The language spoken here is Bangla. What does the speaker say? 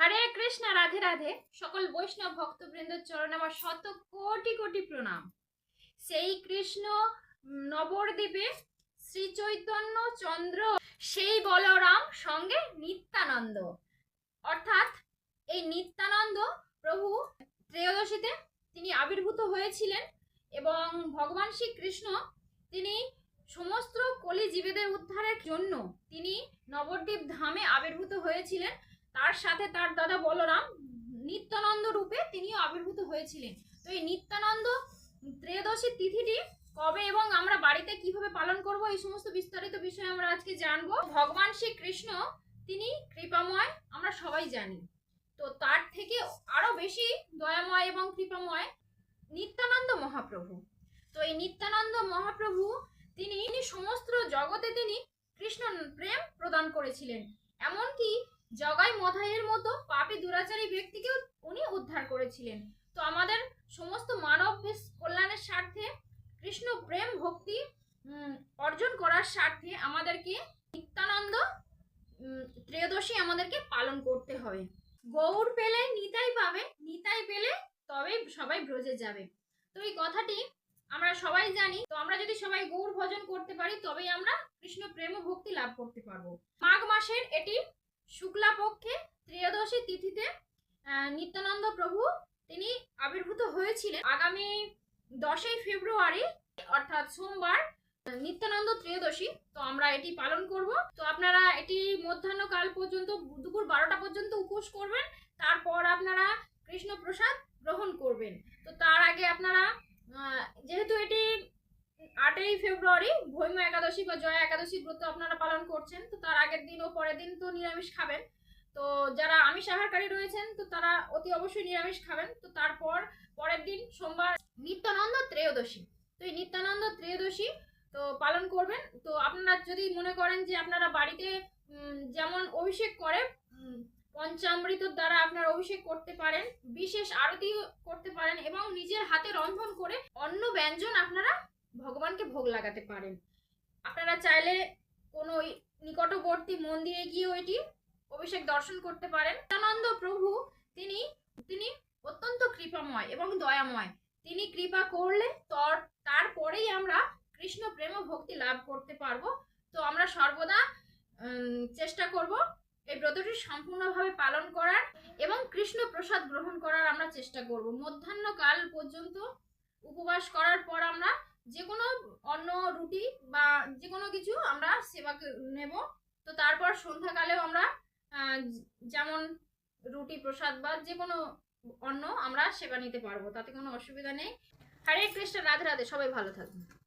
হরে কৃষ্ণ রাধে রাধে। সকল বৈষ্ণব ভক্তবৃন্দের চরণে আমার শত কোটি কোটি প্রণাম। সেই কৃষ্ণ উম, নবদ্বীপে শ্রী চৈতন্য চন্দ্র সেই বলরাম সঙ্গে নিত্যানন্দ। অর্থাৎ এই নিত্যানন্দ প্রভু ত্রয়োদশীতে তিনি আবির্ভূত হয়েছিলেন এবং ভগবান শ্রীকৃষ্ণ তিনি সমস্ত কলি জীবেদের উদ্ধারের জন্য তিনি নবদ্বীপ ধামে আবির্ভূত হয়েছিলেন। তার সাথে তার দাদা বলরাম নিত্যানন্দ রূপে তিনিও আবির্ভূত হয়েছিলেন। তো এই নিত্যানন্দ ত্রয়োদশী তিথিটি কবে এবং আমরা বাড়িতে কীভাবে পালন করব, এই সমস্ত বিস্তারিত বিষয়ে আমরা আজকে জানব। ভগবান শ্রী কৃষ্ণ তিনি কৃপাময়, আমরা সবাই জানি। তো তার থেকে আরও বেশি দয়াময় এবং কৃপাময় নিত্যানন্দ মহাপ্রভু। তো এই নিত্যানন্দ মহাপ্রভু তিনি সমস্ত জগতে তিনি কৃষ্ণ প্রেম প্রদান করেছিলেন। এমনকি মধাইয়ের মতো পাপী দুরাচারী ব্যক্তিকেও উনি উদ্ধার করেছিলেন। তো আমাদের সমস্ত মানব কল্যাণের স্বার্থে, কৃষ্ণ প্রেম ভক্তি অর্জন করার স্বার্থে আমাদেরকে নিত্যানন্দ ত্রয়োদশী আমাদেরকে পালন করতে হবে। গৌর পেলে নিতাই পাবে, নিতাই পেলে তবেই সবাই ব্রজে যাবে। তো এই কথাটি আমরা সবাই জানি। তো আমরা যদি সবাই গৌর ভজন করতে পারি, তবেই আমরা কৃষ্ণ প্রেম ভক্তি লাভ করতে পারব। মাঘ মাসের এটি শুক্লা পক্ষে ত্রয়োদশী তিথিতে নিত্যানন্দ প্রভু তিনি আবির্ভূত হয়েছিলেন। আগামী দশই ফেব্রুয়ারি, অর্থাৎ সোমবার, নিত্যানন্দ ত্রয়োদশী। তো আমরা এটি পালন করব। তো আপনারা এটি মধ্যাহ্ন কাল পর্যন্ত, দুপুর বারোটা পর্যন্ত উপোস করবেন। তারপর আপনারা কৃষ্ণ প্রসাদ গ্রহণ করবেন। তো তার আগে আপনারা যেহেতু এটি আটই ফেব্রুয়ারি, ভৈম একাদশী বা জয়া একাদশী ব্রত আপনারা পালন করছেন, তো তার আগের দিন ও পরের দিন তো নিরামিষ খাবেন। তো যারা আমিষ আহারকারী রয়েছেন, তো তারা অতি অবশ্যই নিরামিষ খাবেন। তো তারপর পরের দিন সোমবার নিত্যানন্দ ত্রয়োদশী। তো এই নিত্যানন্দ ত্রয়োদশী, তো পালন করবেন। তো আপনারা যদি মনে করেন যে আপনারা বাড়িতে যেমন অভিষেক করে পঞ্চামৃতর দ্বারা আপনারা অভিষেক করতে পারেন, বিশেষ আরতি করতে পারেন এবং নিজের হাতে রন্ধন করে অন্য ব্যঞ্জন আপনারা ভগবানকে ভোগ লাগাতে পারেন। আপনারা চাইলে কোনো নিকটবর্তী মন্দিরে গিয়েও এটি অভিষেক দর্শন করতে পারেন। নিত্যানন্দ প্রভু, তিনি তিনি অত্যন্ত কৃপাময় এবং দয়াময়। তিনি কৃপা করলে তর, তারপরেই আমরা কৃষ্ণ প্রেম ভক্তি লাভ করতে পারব। তো আমরা সর্বদা চেষ্টা করব এই ব্রতটি সম্পূর্ণভাবে পালন করার এবং কৃষ্ণ প্রসাদ গ্রহণ করার আমরা চেষ্টা করব। মধ্যাহ্ন কাল পর্যন্ত উপবাস করার পর আমরা যে কোনো অন্ন, রুটি বা যে কোনো কিছু আমরা সেবা নেব। তো তারপর সন্ধ্যাকালেও আমরা যেমন রুটি, প্রসাদ বা যে কোনো অন্ন আমরা সেবা নিতে পারব, তাতে কোনো অসুবিধা নেই। হরে কৃষ্ণ, রাধে রাধে, সবাই ভালো থাকবেন।